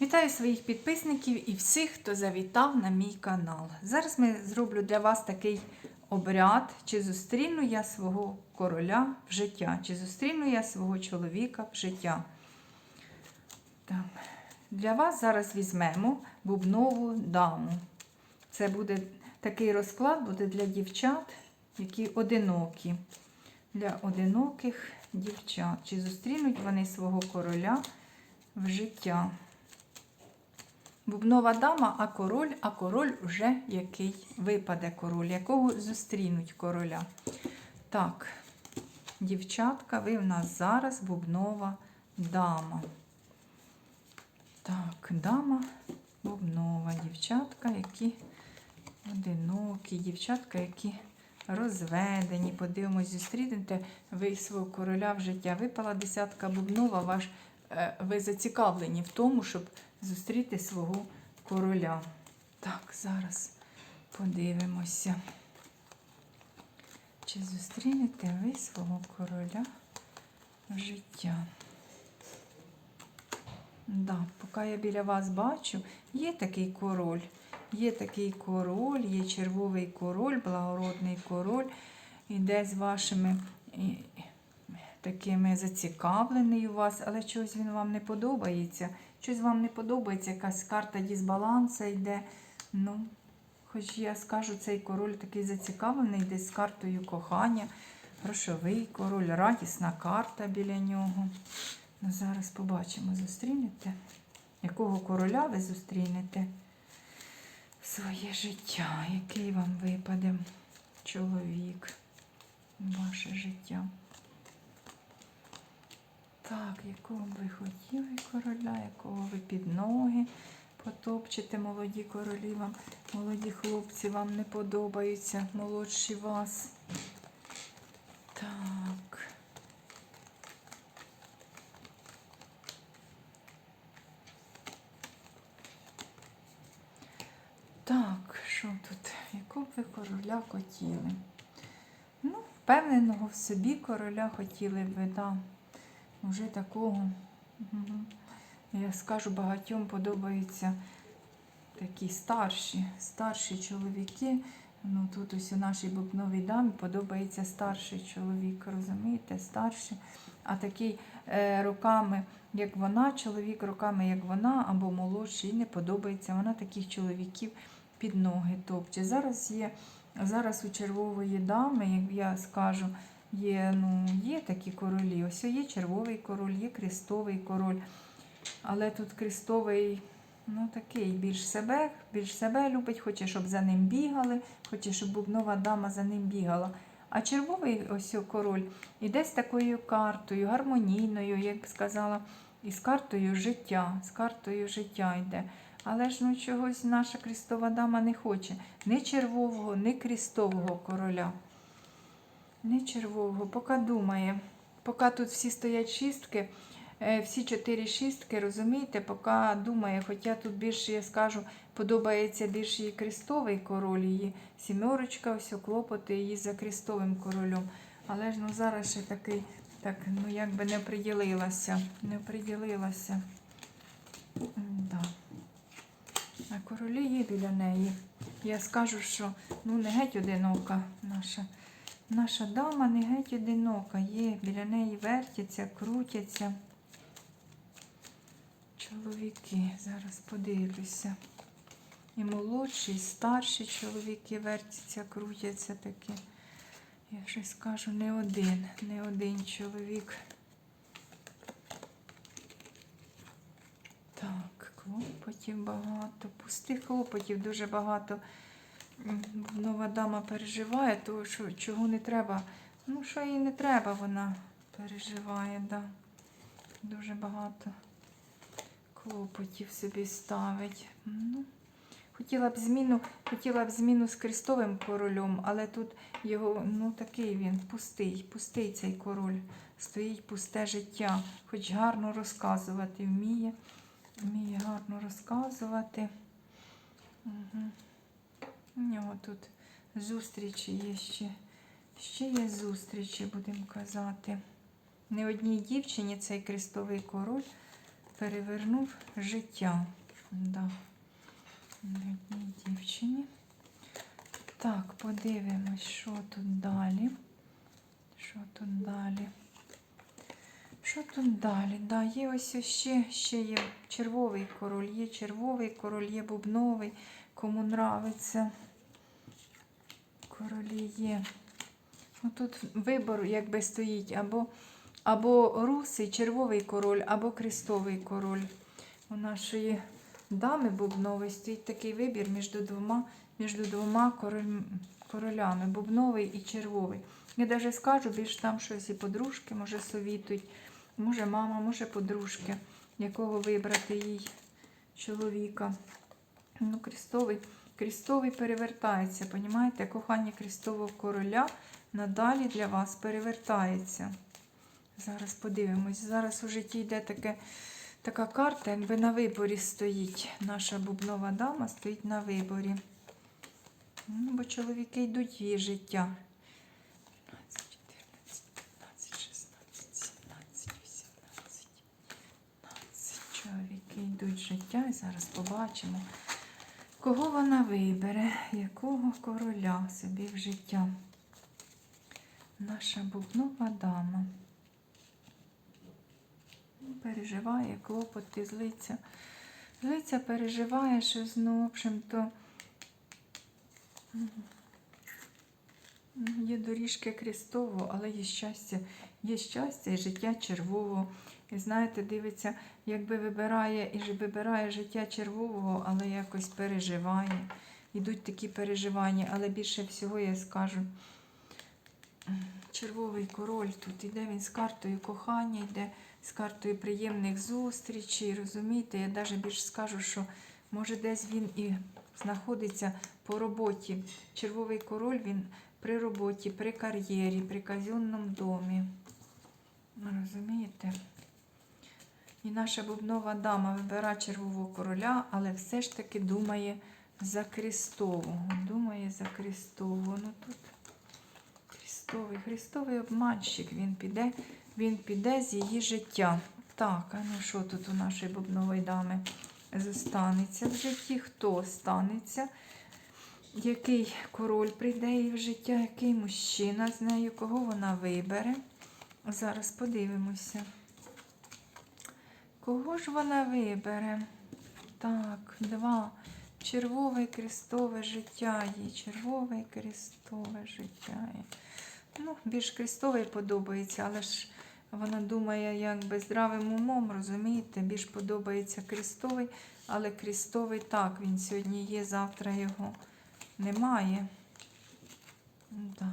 Вітаю своїх підписників і всіх, хто завітав на мій канал. Зараз ми зроблю для вас такий обряд, чи зустріну я свого короля в життя, чи зустріну я свого чоловіка в життя. Так. Для вас зараз візьмемо бубнову даму. Це буде такий розклад буде для дівчат, які одинокі. Для одиноких дівчат. Чи зустрінуть вони свого короля в життя? Бубнова дама, а король, а король вже який випаде король, якого зустрінуть короля. Так, дівчатка, ви в нас зараз бубнова дама. Так, дама бубнова, дівчатка, які одинокі, дівчатка, які розведені. Подивимось, зустрінете ви свого короля в життя. Випала десятка бубнова, ваш, е, ви зацікавлені в тому, щоб зустріти свого короля. Так, зараз подивимося. Чи зустрінете ви свого короля в життя? Да, поки я біля вас бачу, є такий король. Є такий король, є червовий король, благородний король. Іде з вашими такими зацікавлений у вас, але чогось він вам не подобається. Щось вам не подобається, якась карта дисбаланса йде. Ну, хоч я скажу, цей король такий зацікавлений, десь з картою кохання, грошовий король, радісна карта біля нього. Ну, зараз побачимо, зустрінете. Якого короля ви зустрінете в своє життя? Який вам випаде чоловік ваше життя? Так, якого ви хотіли короля, якого ви під ноги потопчете, молоді королі вам, молоді хлопці вам не подобаються, молодші вас. Так. Так, що тут? Якого б ви короля хотіли? Ну, впевненого в собі короля хотіли б ви, да. Уже такого. Я скажу, багатьом подобаються такі старші, старші чоловіки. Ну, тут ось у нашій бубновій дамі подобається старший чоловік, розумієте, старший. А такий е, роками, як вона, чоловік роками, як вона, або молодший, не подобається. Вона таких чоловіків під ноги топче. Зараз є, зараз у червової дами, як я скажу, є, ну, є такі королі. Ось є червовий король, є крестовий король. Але тут крестовий, ну такий, більш себе, більш себе любить, хоче, щоб за ним бігали, хоче, щоб бубнова дама за ним бігала. А червовий ось король іде з такою картою, гармонійною, як сказала, і з картою життя. З картою життя йде. Але ж ну чогось наша крестова дама не хоче ні червового, ні крестового короля. Не червового, поки думає. Поки тут всі стоять шістки, е, всі чотири шістки, розумієте, поки думає, хоча тут більше, я скажу, подобається більше її крестовий король, її сімерочка, все клопоти її за крестовим королем. Але ж ну зараз ще такий, так, ну якби не приділилася, не приділилася. Да. А королі є біля неї. Я скажу, що ну не геть одинока наша. Наша дама не геть одинока, є, біля неї вертяться, крутяться. Чоловіки, зараз подивлюся. І молодші, і старші чоловіки вертяться, крутяться такі. Я вже скажу, не один, не один чоловік. Так, клопотів багато, пустих клопотів дуже багато. Нова дама переживає, то що, чого не треба. Ну, що їй не треба, вона переживає, да. Дуже багато клопотів собі ставить. Ну, хотіла б зміну, хотіла б зміну з Крестовим королем, але тут його, ну такий він, пустий, пустий цей король. Стоїть пусте життя, хоч гарно розказувати вміє. Вміє гарно розказувати. Угу. У нього тут зустрічі є ще. Ще є зустрічі, будемо казати. Не одній дівчині цей крестовий король перевернув життя. Да. Одній дівчині. Так, подивимось, що тут далі. Що тут далі? Що тут далі? Да, є ось ще, ще є червовий король, є червовий король, є бубновий, кому нравиться. Королі є. Ну, тут вибор якби стоїть або, або русий, червовий король, або крестовий король. У нашої дами бубнової стоїть такий вибір між двома, між двома король, королями, бубновий і червовий. Я навіть скажу, більш там щось і подружки, може, совітують, може мама, може подружки, якого вибрати їй чоловіка. Ну, крестовий, крестовий перевертається, понімаєте? Кохання крестового короля надалі для вас перевертається. Зараз подивимось. Зараз у житті йде таке, така карта, якби на виборі стоїть. Наша бубнова дама стоїть на виборі. Ну, бо чоловіки йдуть в її життя. 15, 14, 15, 16, 17, 18, 19. Чоловіки йдуть в життя і зараз побачимо, кого вона вибере, якого короля собі в життя. Наша бубнова дама. Переживає клопоти, злиться. Злиться, переживає, що ну, в общем-то. Є доріжки крестового, але є щастя, є щастя і життя червового. І знаєте, дивиться, якби вибирає і вибирає життя червового, але якось переживає. Йдуть такі переживання, але більше всього я скажу. Червовий король тут іде він з картою кохання, йде з картою приємних зустрічей. Розумієте, я навіть більше скажу, що може десь він і знаходиться по роботі. Червовий король він при роботі, при кар'єрі, при казенному домі. Ну, Розумієте? І наша бубнова дама вибирає червового короля, але все ж таки думає за Крістового. Думає за Крістового. Ну тут Христовий, Христовий обманщик, він піде, він піде з її життя. Так, а ну що тут у нашої бубнової дами зостанеться в житті? Хто станеться? Який король прийде їй в життя, який мужчина з нею, кого вона вибере? Зараз подивимося. Кого ж вона вибере? Так, два. Червове крестове життя є. Червове крестове життя є. Ну, більш крестовий подобається, але ж вона думає, якби здравим умом, розумієте, більш подобається крестовий, але крестовий так, він сьогодні є, завтра його немає. Да.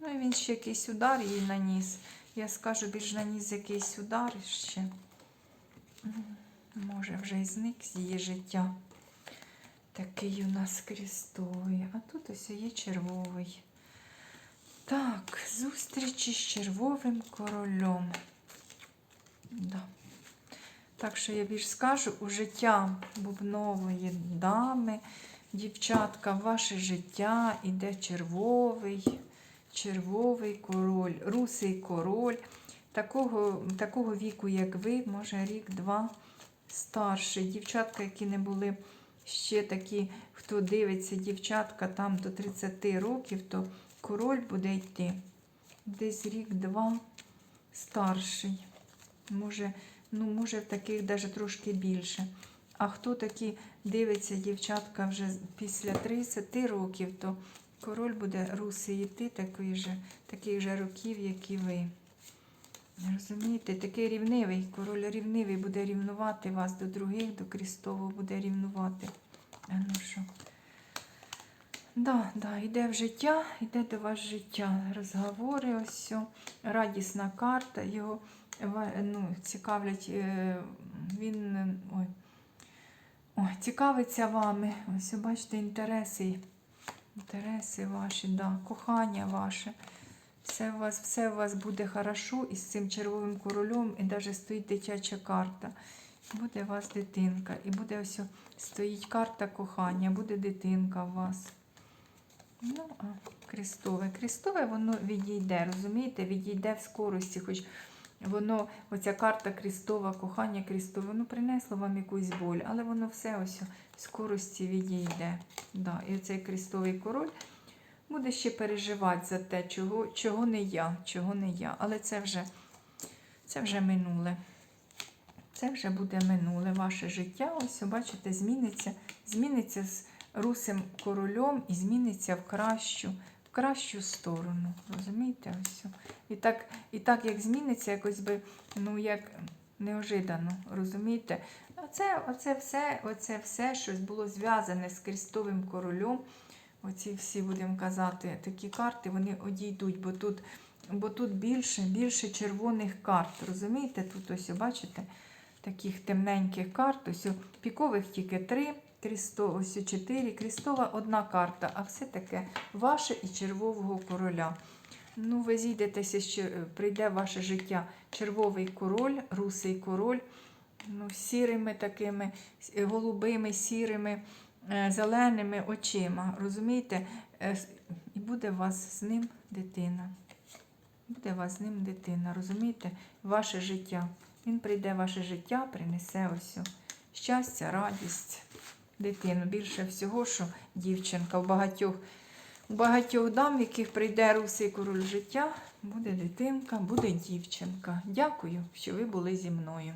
Ну і він ще якийсь удар їй наніс. Я скажу, більш наніс якийсь удар ще. Може, вже й зник з її життя. Такий у нас крестовий. А тут ось є червовий. Так, зустрічі з червовим королем. Да. Так що я більш скажу, у життя бубнової дами, дівчатка, ваше життя іде червовий, червовий король, русий король. Такого, такого віку, як ви, може рік-два старший. Дівчатка, які не були ще такі, хто дивиться, дівчатка там до 30 років, то король буде йти десь рік-два старший. Може, ну, може, в таких навіть трошки більше. А хто такі дивиться, дівчатка вже після 30 років, то король буде русий йти такий же, таких же років, як і ви. Розумієте, такий рівнивий, король рівнивий буде рівнувати вас до других, до Крістового буде рівнувати. А ну що? Да, да, йде в життя, йде до вас життя. Розговори, ось радісна карта. Його ну, цікавлять, е, він е, ой, ой, цікавиться вами. Ось, бачите, інтереси. Інтереси ваші, да, кохання ваше. Все у вас, все у вас буде хорошо із цим червовим королем, і навіть стоїть дитяча карта. Буде у вас дитинка. І буде ось стоїть карта кохання, буде дитинка у вас. Ну, а крестове. Крестове воно відійде, розумієте, відійде в скорості, хоч воно, оця карта крістова, кохання крістове, воно принесло вам якусь боль, але воно все ось в скорості відійде. Да. І оцей крістовий король буде ще переживати за те, чого, чого не я, чого не я. Але це вже, це вже минуле. Це вже буде минуле ваше життя. Ось, бачите, зміниться, зміниться з русим корольом і зміниться в кращу, в кращу сторону. Розумієте? Ось. І так, і так як зміниться, якось би, ну як неожиданно, розумієте? Оце, оце, все, оце все, щось було зв'язане з крестовим королем. Оці всі, будемо казати, такі карти, вони одійдуть, бо тут, бо тут більше, більше червоних карт. Розумієте? Тут ось, бачите, таких темненьких карт. Ось пікових тільки три, крісто, ось чотири, крістова одна карта, а все таке ваше і червового короля. Ну, ви зійдетеся, що прийде в ваше життя червовий король, русий король, ну, сірими такими, голубими, сірими, е, зеленими очима. Розумієте? Е, І буде у вас з ним дитина. Буде у вас з ним дитина, розумієте? Ваше життя. Він прийде в ваше життя, принесе ось щастя, радість, дитину. Більше всього, що дівчинка у багатьох у багатьох дам, в яких прийде русий король життя, буде дитинка, буде дівчинка. Дякую, що ви були зі мною.